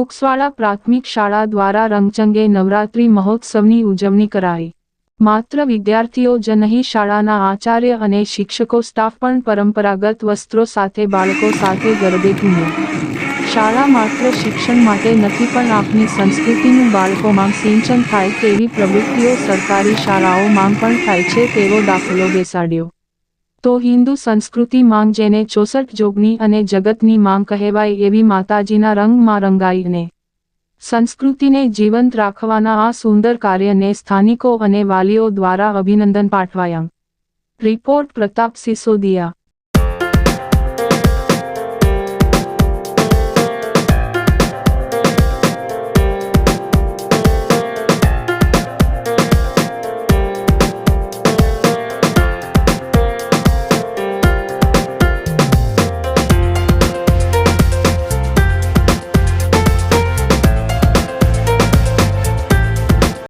ચોકસવાડા પ્રાથમિક શાળા દ્વારા રંગચંગે નવરાત્રી મહોત્સવની ઉજવણી કરાઈ. માત્ર વિદ્યાર્થીઓ જ નહીં, શાળાના આચાર્ય અને શિક્ષકો, સ્ટાફ પણ પરંપરાગત વસ્ત્રો સાથે, બાળકો સાથે ગરબે ઘૂમ્યા. શાળા માત્ર શિક્ષણ માટે નથી, પણ આપની સંસ્કૃતિનું બાળકોમાં સિંચન થાય તેવી પ્રવૃત્તિઓ સરકારી શાળાઓમાં પણ થાય છે, તેવો દાખલો બેસાડ્યો. તો હિન્દુ સંસ્કૃતિ માંગ જેને ચોસઠ જોગની અને જગતની માંગ કહેવાય એવી માતાજીના રંગમાં રંગાઈને સંસ્કૃતિને જીવંત રાખવાના આ સુંદર કાર્યને સ્થાનિકો અને વાલીઓ દ્વારા અભિનંદન પાઠવાયા. રિપોર્ટ પ્રતાપ સિસોદિયા.